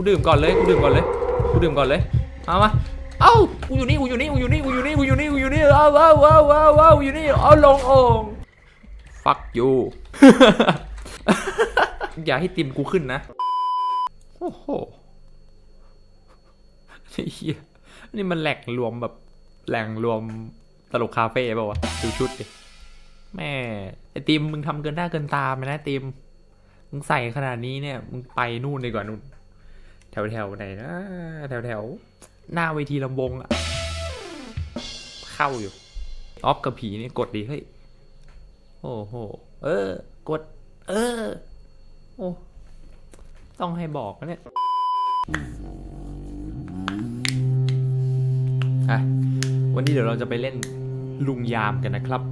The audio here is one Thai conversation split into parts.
กูดื่มก่อนเลยกูดื่มก่อนเลยกูดื่มก่อนเลยเอามาเอ้ากูอยู่นี่กูอยู่นี่กูอยู่นี่กูอยู่นี่กูอยู่นี่กูอยู่นี่เอาเอาเอาเอาเอาอยู่นี่เอาลงโอ่ง fuck you อย่าให้ติมกูขึ้นนะโอ้โหไอ้เหี้ยนี่มันแหล่งรวมแบบแหล่งรวมตลกคาเฟ่ป่าวะดูชุดดิแม่ไอติมมึงทำเกินหน้าเกินตาไปนะติมมึงใส่ขนาดนี้เนี่ย มึงไปนู่นดีกว่านู่น แถวแถวไหนนะแถวแถวหน้าเวทีลำวงอะเข้าอยู่ออฟกับผีนี่กดดีเฮ้ยโอ้โห เออ กด เออ โอ้ต้องให้บอกนะเนี่ยอะวันนี้เดี๋ยวเราจะไปเล่นลุงยามกันนะครับ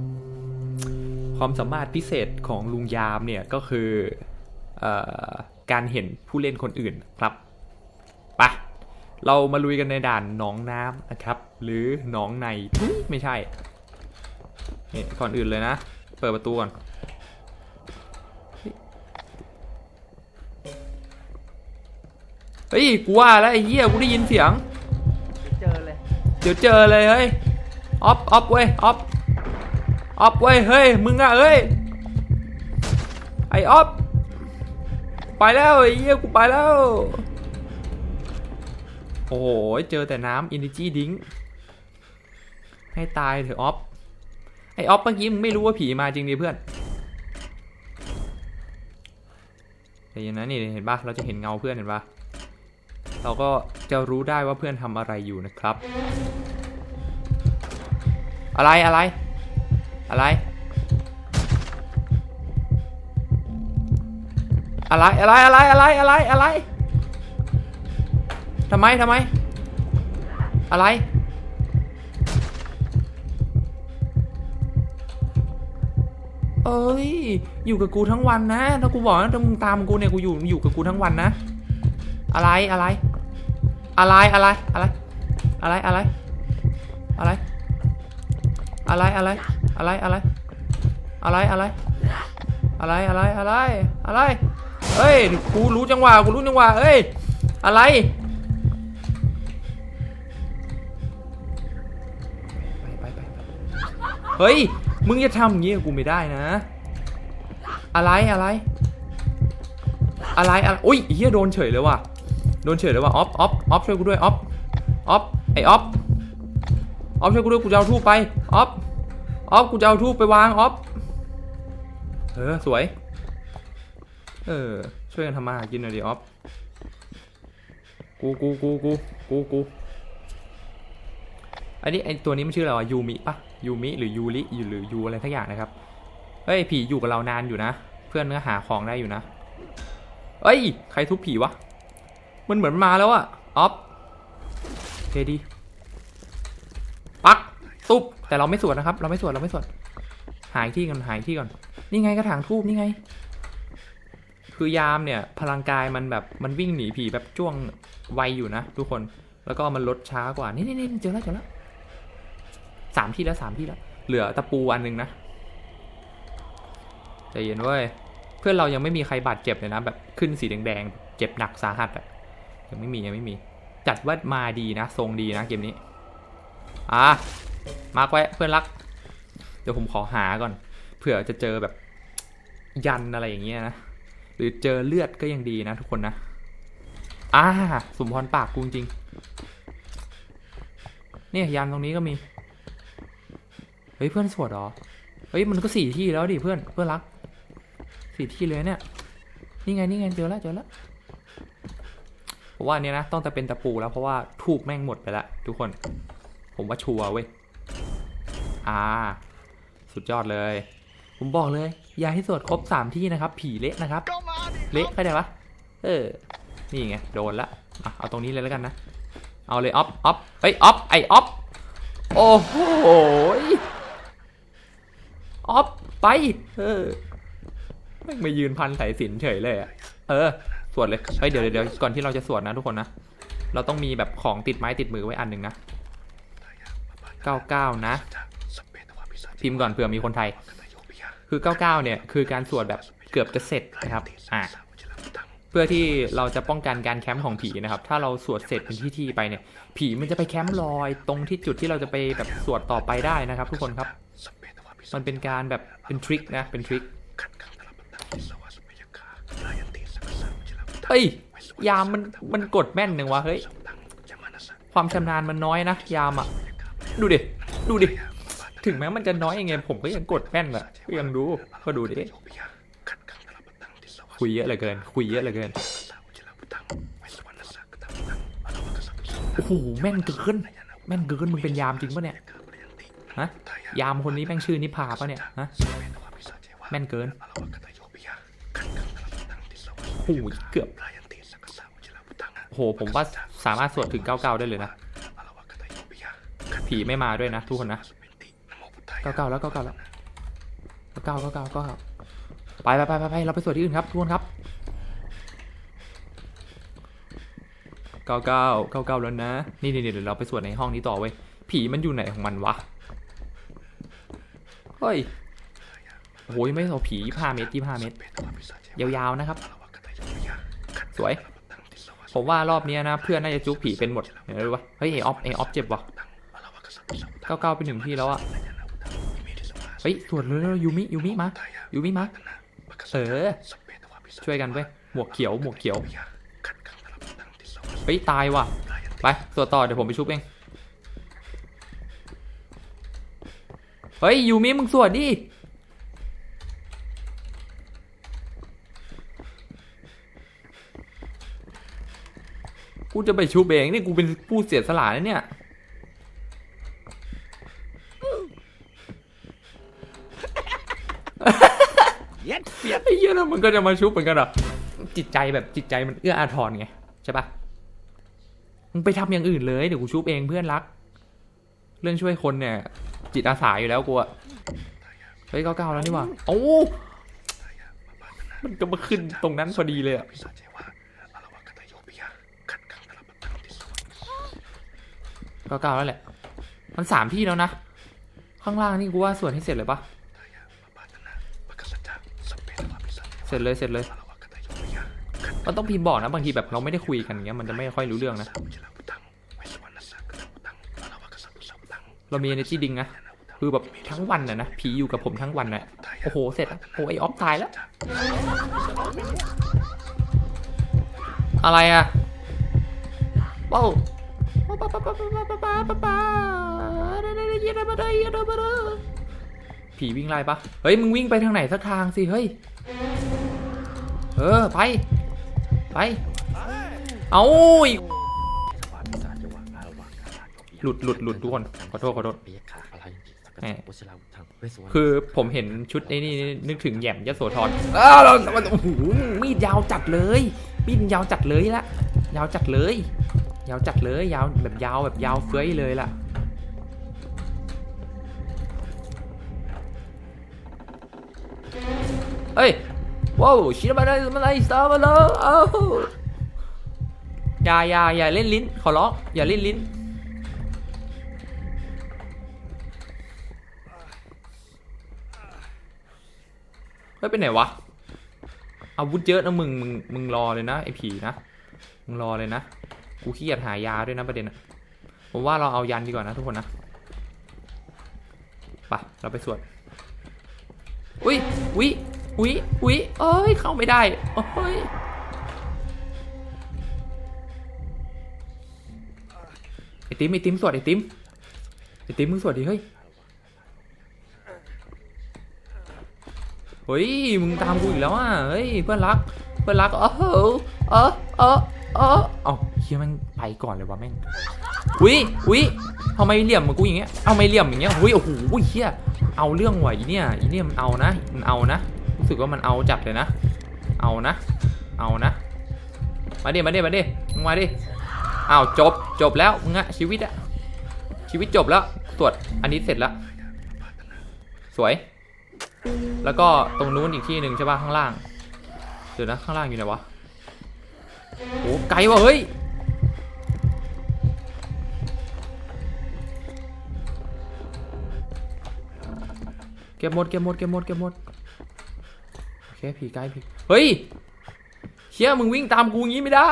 ความสามารถพิเศษของลุงยามเนี่ยก็คืออการเห็นผู้เล่นคนอื่นครับ เรามาลุยกันในด่านหนองน้ำนะครับ หรือหนองในทุยไม่ใช่นี่ก่อนอื่นเลยนะ เปิดประตูก่อนเฮ้ยกูว่าแล้วไอ้เหี้ยกูได้ยินเสียง เจอเลย เดี๋ยวเจอเลยเฮ้ยออฟออฟเว้ยออฟออฟเว้ยเฮ้ยมึงอะเฮ้ยไอออฟไปแล้วไอ้เหี้ยกูไปแล้ว โอ้โห เจอแต่น้ำอินดิจีดิ้ง ให้ตายเถอะออฟ ไอออฟเมื่อกี้มึงไม่รู้ว่าผีมาจริงดิเพื่อนแต่ยังนั้นนี่เห็นปะเราจะเห็นเงาเพื่อนเห็นปะเราก็จะรู้ได้ว่าเพื่อนทำอะไรอยู่นะครับ อะไรอะไร อะไร อะไรอะไรอะไรอะไรอะไรอะไร ทำไมทำไม อะไร เอ้ย อยู่กับกูทั้งวันนะ ถ้ากูบอกนะถ้ามึงตามกูเนี่ย กูอยู่ อยู่กับกูทั้งวันนะ อะไร อะไร อะไร อะไร อะไร อะไร อะไร อะไร อะไร อะไร อะไร อะไร อะไร อะไร อะไร อะไร อะไร อะไร เฮ้ย กูรู้จังหวะ กูรู้จังหวะเฮ้ย อะไร เฮ้ย มึงจะทำอย่างนี้กับกูไม่ได้นะ อะไรอะไร อะไรอะไรอุ้ยเฮียโดนเฉยเลยว่ะ โดนเฉยเลยว่ะออฟออฟออฟช่วยกูด้วยออฟออฟไอออฟออฟช่วยกูด้วยกูจะเอาทูบไปออฟออฟกูจะเอาทูบไปวางออฟเออสวย เออช่วยกันทำมาหากินหน่อยดิออฟกูกูกูกูกูกูอันนี้ไอตัวนี้มันชื่ออะไรวะยูมิปะ ยูมิหรือยูริหรือยูอะไรทักอย่างนะครับเฮ้ยผีอยู่กับเรานานอยู่นะ เพื่อนก็หาของได้อยู่นะเอ้ยใครทุบผีวะมันเหมือนมาแล้วอะออฟเทดีปักตุ๊บแต่เราไม่สวดนะครับ เราไม่สวดเราไม่สวดหายที่ก่อนหายที่ก่อนนี่ไงกระถางทูบนี่ไง คือยามเนี่ย พลังกายมันแบบมันวิ่งหนีผีแบบจ้วงไวอยู่นะทุกคนแล้วก็มันลดช้ากว่านี่นี่นี่เจอแล้วเจอแล้ว สามที่แล้วสามที่แล้ว เหลือตะปูอันหนึงนะใจเย็นเว้ย เพื่อนเรายังไม่มีใครบาดเจ็บเลยนะ แบบขึ้นสีแดงๆ เจ็บหนักสาหัสอะยังไม่มียังไม่มี จัดว่ามาดีนะ ทรงดีนะเกมนี้ อะ มาร์กไว้เพื่อนรัก เดี๋ยวผมขอหาก่อน เผื่อจะเจอแบบยันอะไรอย่างเงี้ยนะ หรือเจอเลือดก็ยังดีนะทุกคนนะ อ่าสมพรปากกูจริงเนี่ยยันตรงนี้ก็มี เฮ้ยเพื่อนสวดหรอ เฮ้ยมันก็สี่ที่แล้วดิเพื่อนเพื่อนรักสี่ที่เลยเนี่ยนี่ไงนี่ไงเจอแล้วเจอแล้วผมว่าอันเนี้ยนะต้องจะเป็นตะปูแล้วเพราะว่าทูบแม่งหมดไปแล้วทุกคน ผมว่าชัวร์เว้ยอ่า สุดยอดเลย ผมบอกเลย อย่าให้สวดครบสามที่นะครับ ผีเละนะครับก็มาดิเละเข้าใจปะเออ นี่ไงโดนละอะเอาตรงนี้เลยแล้วกันนะ เอาเลยออฟออฟเอ้ยออฟไอออฟโอ้โห ออฟไป เออแม่งมายืนพันสายสิญจนเฉยเลยอะเออ สวดเลยเฮ้ยเดี๋ยวเดี๋ยวเดี๋ยวก่อนที่เราจะสวดนะทุกคนนะ เราต้องมีแบบของติดไม้ติดมือไว้อันหนึ่งนะ99นะ พิมพ์ก่อนเผื่อมีคนไทย คือ99เนี่ย คือการสวดแบบเกือบจะเสร็จนะครับ อะเพื่อที่เราจะป้องกันการแคมป์ของผีนะครับ ถ้าเราสวดเสร็จเป็นที่ที่ไปเนี่ย ผีมันจะไปแคมป์ลอยตรงที่จุดที่เราจะไปแบบสวดต่อไปได้นะครับ ทุกคนครับ มันเป็นการแบบเป็นทริคนะเป็นทริคเฮ้ยยามมันมันกดแม่นหนึ่งวะเฮ้ยความชำนาญมันน้อยนะยามอะดูดิดูดิถึงแม้มันจะน้อยยังไงผมก็ยังกดแม่นอะก็ยังดูก็ดูดิคุยเยอะเหลือเกิน คุยเยอะเหลือเกินโอ้โหแม่นเกินแม่นเกินมึงเป็นยามจริงปะเนี่ย ฮะยามคนนี้แม่งชื่อนิพาปะเนี่ยฮะแม่นเกินโอ้โหเกือบโอ้โหผมว่าสามารถสวดถึง99ได้เลยนะ ผีไม่มาด้วยนะทุกคนนะ99แล้ว99แล้ว99 99 99ไปไปไปไปไปเราไปสวดที่อื่นครับทุกคนครับ99 99แล้วนะ นี่นี่เดี๋ยวเราไปสวดในห้องนี้ต่อเว้ยผีมันอยู่ไหนของมันวะ เฮ้ยโอ้ยไม่เอาผี25เมตร25เมตรยาวๆนะครับ สวย ผมว่ารอบนี้นะ เพื่อนน่าจะจุกผีเป็นหมดเห็นไหมวะเฮ้ยไอออฟไอออฟเจ็บวะ99ไปหนึ่งที่แล้วอะเฮ้ยสวดเลยยูมิยูมิมายูมิมาเออช่วยกันเว้ยหมวกเขียวหมวกเขียวเฮ้ยตายว่ะไปสวดต่อเดี๋ยวผมไปชุบเอง เฮ้ย ยูมิมึงสวดดิ กูจะไปชุบเองนี่กูเป็นผู้เสียสละนะเนี่ย เย็ดเปียดไอ้เหี้ยแล้วมันก็จะมาชุบเหมือนกันเหรอจิตใจแบบจิตใจมันเอื้ออาทรไงใช่ปะมึงไปทำอย่างอื่นเลยเดี๋ยวกูชุบเองเพื่อนรัก เรื่องช่วยคนเนี่ย จิตอาสาอยู่แล้วกูอะเฮ้ยเก้าเก้าแล้วนี่หว่าโอ้มันก็มาขึ้นตรงนั้นพอดีเลยอะเก้าเก้าแล้วแหละ มันสามที่แล้วนะ ข้างล่างนี่กูว่าส่วนให้เสร็จเลยปะเสร็จเลยเสร็จเลยมันต้องพิมพ์บอกนะบางทีแบบเราไม่ได้คุยกันอย่างเงี้ยมันจะไม่ค่อยรู้เรื่องนะ เรามี energy ดิงนะคือแบบทั้งวันน่ะนะผีอยู่กับผมทั้งวันน่ะโอ้โหเสร็จแล้วโอ้ไอออฟตายแล้ว อะไรอะเป้าผีวิ่งไล่ปะเฮ้ยมึงวิ่งไปทางไหนสักทางสิเฮ้ยเออไปไปเอาอีก หลุดหลุดหลุดทุกคนขอโทษขอโทษแหมคือผมเห็นชุดไอ้นี่นึกถึงแหย่มยโสธรอ้าวเรามันโอ้โหมีดยาวจัดเลยมีดยาวจัดเลยละยาวจัดเลย ยาวจัดเลยยาวแบบยาวแบบยาวเฟ้ยเลยล่ะเฮ้ยว้าวชิบะไรมาไรสตาร์มาแล้วอ้าวอย่าอย่าอย่าเล่นลิ้นขอร้องอย่าเล่นลิ้น เฮ้ยไปไหนวะ อาวุธเยอะนะมึง มึง มึงรอเลยนะไอ้ผีนะ มึงรอเลยนะ กูขี้เกียจหายาด้วยนะประเด็นอะผมว่าเราเอายันดีกว่านะทุกคนนะ ไป เราไปสวด อุ้ยอุ้ยอุ้ยอุ้ยเอ้ย เข้าไม่ได้โอ้ยไอติมไอติมสวดไอติมไอติมมึงสวดดิเฮ้ย เฮ้ยมึงตามกูอีกแล้วอะเฮ้ยเพื่อนรักเพื่อนรักเออเออเออเออเอาเฮียม่งไปก่อนเลยวะแม่งอุ้ยอุ้ยทำไมเหลี่ยมกับกูอย่างเงี้ยเอาไม่เหลี่ยมอย่างเงี้ยอุ้ยโอ้โหเฮียเอาเรื่องว่ะเนี่ยอีเนี่ยมันเอานะมันเอานะรู้สึกว่ามันเอาจัดเลยนะ เอานะ เอานะ มาดิมาดิมาดิมึงมาดิอ้าวจบจบแล้วมึงอะชีวิตอะชีวิตจบแล้วตรวจอันนี้เสร็จแล้วสวย แล้วก็ตรงนู้นอีกที่หนึ่งใช่ป่ะข้างล่าง เดี๋ยวนะข้างล่างอยู่ไหนวะโอ้ไกลว่ะเฮ้ย เก็บหมดเก็บหมดเก็บหมดเก็บหมดโอเคผีไกลผีเฮ้ยเชี่ยมึงวิ่งตามกูงี้ไม่ได้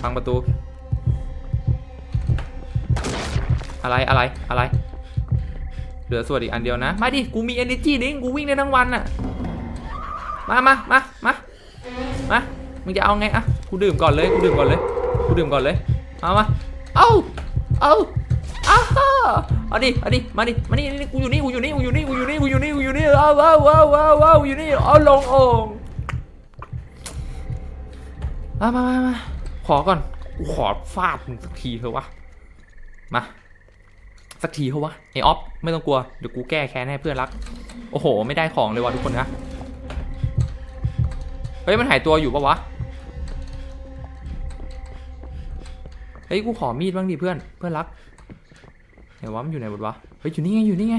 พังประตู อะไรอะไรอะไร เหลือส่วนอีกอันเดียวนะ มาดิ กูมี energy ดิ้งกูวิ่งได้ทั้งวันน่ะ มามามามามามึงจะเอาไงอะกูดื่มก่อนเลย กูดื่มก่อนเลย กูดื่มก่อนเลย เอามา เอาเอาอ้าฮ่าเอาดิ เอาดิ มาดิ มานี่นี่กูอยู่นี่ กูอยู่นี่ กูอยู่นี่ กูอยู่นี่ กูอยู่นี่ กูอยู่นี่เอาเอาเอาเอาเอาอยู่นี่ เอาลงโอ่งมามามามาขอก่อน กูขอฟาดมึงสักทีเถอะวะ มา สักทีเถอวะไอออฟไม่ต้องกลัว เดี๋ยวกูแก้แค้นให้เพื่อนรัก โอ้โห ไม่ได้ของเลยว่ะทุกคนนะเฮ้ยมันหายตัวอยู่ปะวะเฮ้ยกูขอมีดบ้างดิเพื่อนเพื่อนรักไหนวะมันอยู่ไหนหมดวะเฮ้ยอยู่นี่ไงอยู่นี่ไง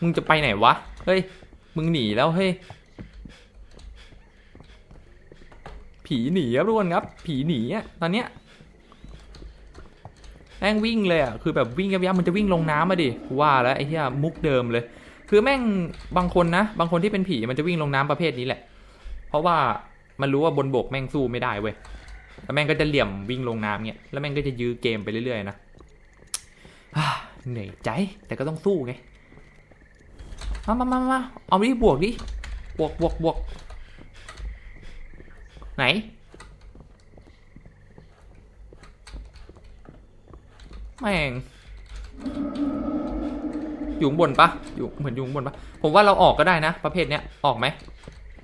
มึงจะไปไหนวะเฮ้ยมึงหนีแล้วเฮ้ยผีหนีครับทุกคนครับ ผีหนีอะตอนเนี้ย แม่งวิ่งเลยอะคือแบบวิ่งยับยับมันจะวิ่งลงน้ำมาดิว่าแล้วไอ้เหี้ยมุกเดิมเลย คือแม่งบางคนนะ บางคนที่เป็นผีมันจะวิ่งลงน้ำประเภทนี้แหละ เพราะว่ามันรู้ว่าบนบกแม่งสู้ไม่ได้เว้ยแล้วแม่งก็จะเหลี่ยมวิ่งลงน้ำเงี้ยแล้วแม่งก็จะยื้อเกมไปเรื่อยๆนะอ่าเหนื่อยใจแต่ก็ต้องสู้ไงมามามามาเอาดิบวกดิบวกบวกบวกไหน แม่งอยู่ข้างบนปะอยู่เหมือนอยู่ข้างบนปะผมว่าเราออกก็ได้นะ ประเภทเนี้ยออกไหม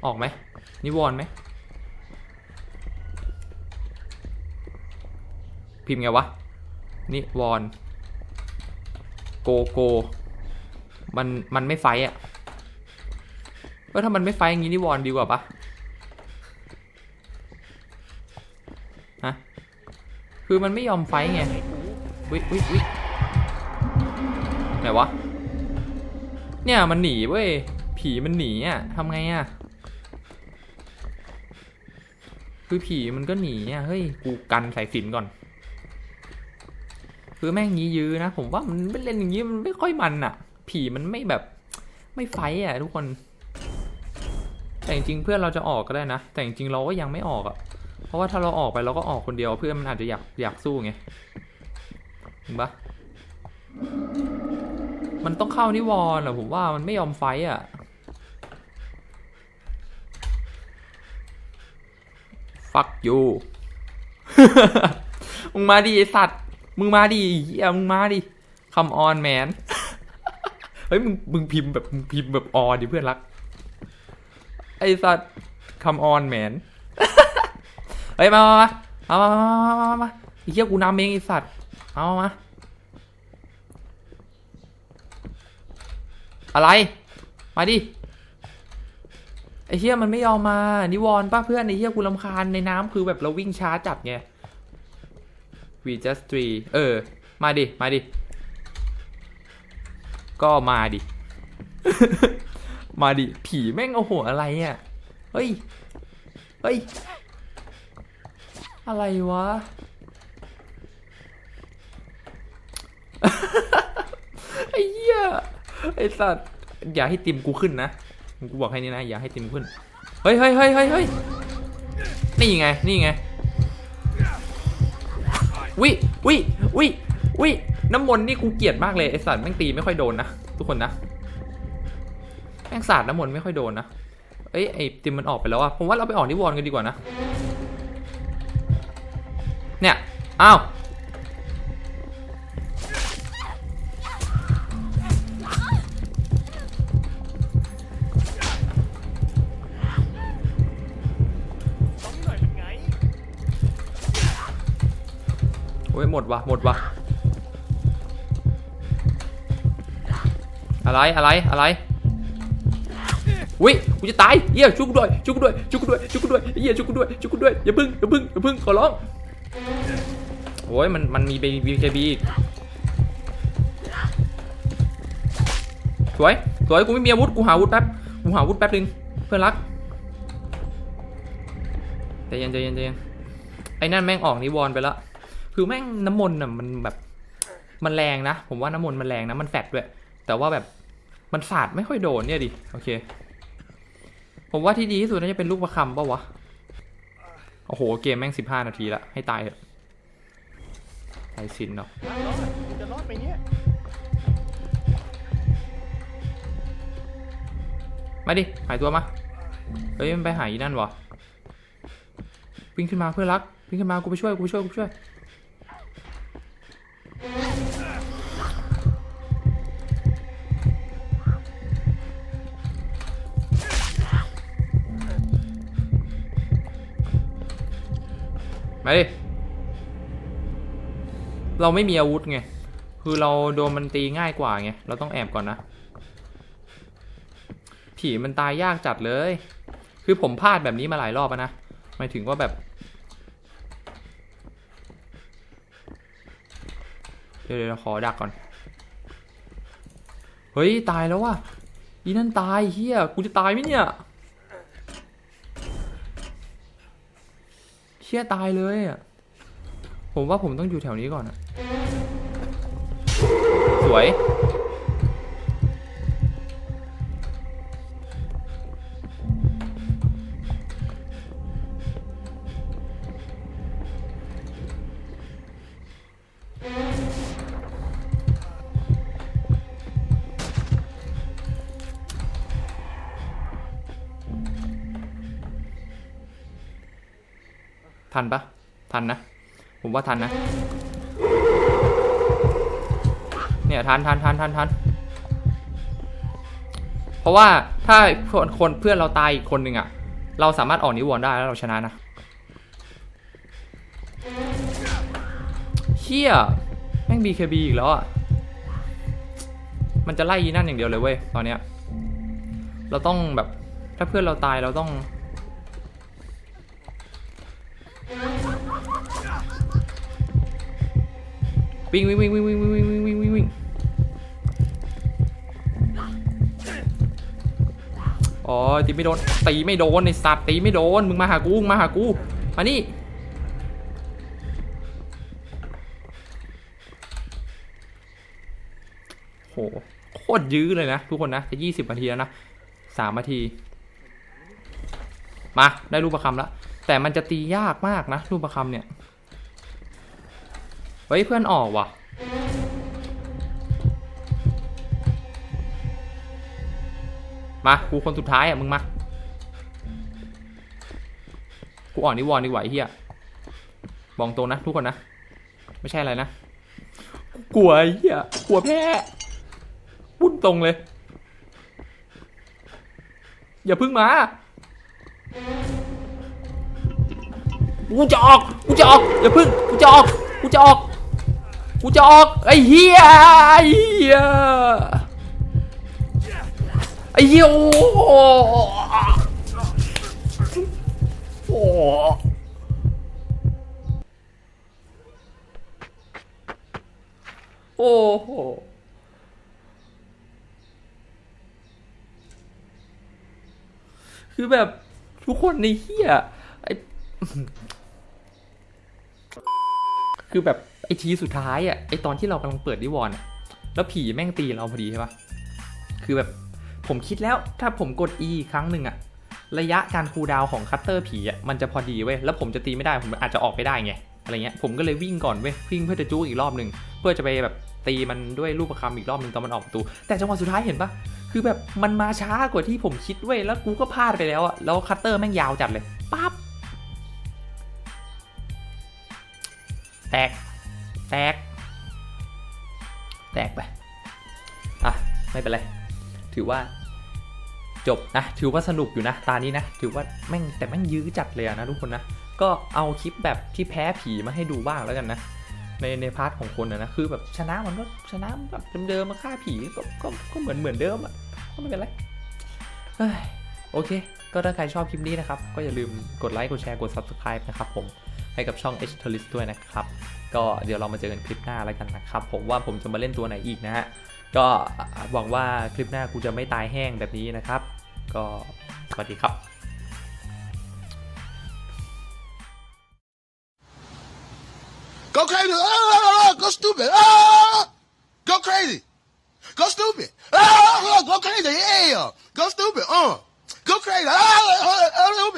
ออกไหมนิวรณ์ไหมพิมพ์ไงวะนิวรณ์โกโกมันมันไม่ไฟต์อะว่าถ้ามันไม่ไฟอย่างงี้นิวรณ์ดีกว่าปะฮะคือมันไม่ยอมไฟไง วิวิวิไหนวะ เนี่ยมันหนีเว้ย ผีมันหนีอะทำไงอะ คือผีมันก็หนีอะ เฮ้ย กูกันสายสินก่อน คือแม่งงี้ยื้อนะ ผมว่ามันเล่นอย่างงี้มันไม่ค่อยมันอะ ผีมันไม่แบบ ไม่ไฟอะทุกคน แต่จริงเพื่อนเราจะออกก็ได้นะ แต่จริงเราก็ยังไม่ออกอะ เพราะว่าถ้าเราออกไปเราก็ออกคนเดียวเพื่อนมันอาจจะอยากอยากสู้ไง เห็นปะมันต้องเข้านิวรณ์อะผมว่ามันไม่ยอมไฟอะฟักยูมึงมาดิไอสัตว์ มึงมาดิเฮียมึงมาดิคำออนแมน เฮ้ยมึงมึงพิมพ์แบบมึงพิมพ์แบบออดิเพื่อนรัก ไอสัตว์คำออนแมน เฮ้ยมามามามามามามา ไอ้เหี้ยกูนำเองไอสัตว์ เอามา อะไร มาดิ ไอ้เหี้ยมันไม่ยอมมา นิวรณ์ป้าเพื่อนไอ้เหี้ยกูรำคาญในน้ำคือแบบเราวิ่งช้าจัดไง we just three เออ มาดิ มาดิ ก็มาดิ มาดิ ผีแม่งโอ้โหอะไรอะ เฮ้ย เฮ้ย อะไรวะ ไอ้เหี้ยไอ้สัตว์อย่าให้ติมกูขึ้นนะกูบอกให้นี่นะอย่าให้ติมขึ้นเฮ้ยเฮ้ยเฮ้ยเฮ้ยเฮ้ยนี่ไงนี่ไงวิวิวิวิน้ำมนต์นี่กูเกลียดมากเลยไอ้สัตว์แม่งตีไม่ค่อยโดนนะทุกคนนะแม่งสาดน้ำมนต์ไม่ค่อยโดนนะเอ้ยไอ้ติมมันออกไปแล้วอะผมว่าเราไปออกนิวรณ์กันดีกว่านะเนี่ยอ้าว หมดวะหมดวะอะไรอะไรอะไรอุ้ยกูจะตายเหี้ยชุกกูด้วยชุกกูด้วยชุกกูด้วยชุกกูด้วยเหี้ยชุกกูด้วยชุกกูด้วยอย่าพึ่งอย่าพึ่งอย่าพึ่งขอร้องโอ้ยมันมันมีบีเคบีสวยสวยกูไม่มีอาวุธกูหาอาวุธแป๊บกูหาอาวุธแป๊บนึงเพื่อนรักใจเย็นใจเย็นใจเย็นไอ้นั่นแม่งออกนิวรณ์ไปแล้ว คือแม่งน้ำมนต์น่ะมันแบบ มันแรงนะ ผมว่าน้ำมนต์มันแรงนะ มันแฟดด้วย แต่ว่าแบบมันสาดไม่ค่อยโดนเนี่ยดิ โอเค ผมว่าที่ดีที่สุดน่าจะเป็นลูกประคำป่าวะ โอ้โห เกมแม่งสิบห้านาทีละ ให้ตายเถอะตายสินเนาะรอดมึงจะรอดไหมเนี่ยมาดิ หายตัวมา เฮ้ย มันไปหาอีนั่นวะวิ่งขึ้นมาเพื่อรักวิ่งขึ้นมา กูไปช่วย กูไปช่วย กูไปช่วย มาดิ เราไม่มีอาวุธไง คือเราโดนมันตีง่ายกว่าไง เราต้องแอบก่อนนะ ผีมันตายยากจัดเลย คือผมพลาดแบบนี้มาหลายรอบนะ หมายถึงว่าแบบ เดี๋ยวเดี๋ยวขอดักก่อน เฮ้ย ตายแล้วว่ะ อีนั่นตายเฮียกูจะตายไหมเนี่ย เฮียตายเลยอะ ผมว่าผมต้องอยู่แถวนี้ก่อนอะ สวย ทันปะทันนะ ผมว่าทันนะ เนี่ยทันทันทันทันทันเพราะว่าถ้าคนคนเพื่อนเราตายอีกคนหนึ่งอะเราสามารถออกนิวรณ์ได้แล้วเราชนะนะเฮียแม่ง BKB อีกแล้วอะมันจะไล่ยีนั่นอย่างเดียวเลยเว้ยตอนเนี้ยเราต้องแบบถ้าเพื่อนเราตายเราต้อง วิ่งวิ่งวิ่งวิ่งวิ่งวิ่งวิ่งวิ่งวิ่งวิ่งอ๋อตีไม่โดนตีไม่โดนไอสัตว์ตีไม่โดนมึงมาหากูมึงมาหากูมานี่โหโคตรยื้อเลยนะทุกคนนะจะยี่สิบนาทีแล้วนะสามนาที มาได้รูปประคำแล้วแต่มันจะตียากมากนะรูปประคำเนี่ย ฮ้ยเพื่อนออกว่ะ มากูคนสุดท้ายอะมึงมา กูอ่อนนิวรณ์ดีกว่าไอ้เฮียบอกตรงนะทุกคนนะ ไม่ใช่อะไรนะ กลัวเฮียกลัวแพ้พุ่นตรงเลย อย่าพึ่งมากูจะออก กูจะออก อย่าพึ่ง กูจะออก กูจะออก กูจะออกไอ้เหี้ยไอ้เหี้ยไอ้เหี้ยโอ้โหโอ้โอ้โหคือแบบทุกคนในเฮียไอคือแบบ ไอทีสุดท้ายอะไอตอนที่เรากำลังเปิดดิวอนแล้วผีแม่งตีเราพอดีใช่ปะคือแบบผมคิดแล้วถ้าผมกด E ครั้งหนึ่งอะระยะการคูลดาวของคัตเตอร์ผีอะมันจะพอดีเว้ยแล้วผมจะตีไม่ได้ผมอาจจะออกไม่ได้ไงอะไรเงี้ยผมก็เลยวิ่งก่อนเว้ยวิ่งเพื่อจะจู้อีกรอบหนึ่งเพื่อจะไปแบบตีมันด้วยลูกประคำอีกรอบหนึ่งตอนมันออกประตู แต่จังหวะสุดท้ายเห็นปะคือแบบมันมาช้ากว่าที่ผมคิดเว้ยแล้วกูก็พลาดไปแล้วอะแล้วคัตเตอร์แม่งยาวจัดเลยปั๊บแตก แตก แตกไป อะ ไม่เป็นไร ถือว่าจบนะ ถือว่าสนุกอยู่นะ ตานี้นะ ถือว่าแม่งแต่แม่งยื้อจัดเลยอะนะทุกคนนะ ก็เอาคลิปแบบที่แพ้ผีมาให้ดูบ้างแล้วกันนะ ในในพาร์ทของคนนะนะ คือแบบชนะมันก็ชนะแบบเดิมๆมาฆ่าผีก็ก็ก็เหมือนเหมือนเดิมอะก็ไม่เป็นไรเฮ้ยโอเค ก็ถ้าใครชอบคลิปนี้นะครับ ก็อย่าลืมกดไลค์ กดแชร์ กด subscribe นะครับผม ให้กับช่อง h t o r i s t ด้วยนะครับ ก็เดี๋ยวเรามาเจอกันคลิปหน้าแล้วกันนะครับ ผมว่าผมจะมาเล่นตัวไหนอีกนะฮะ ก็หวังว่าคลิปหน้ากูจะไม่ตายแห้งแบบนี้นะครับ ก็สวัสดีครับ Go crazy! Ah, go stupid! Ah! Go crazy. Go stupid. Ah, go crazy. Yeah. Go stupid. Uh. Go crazy. Ah,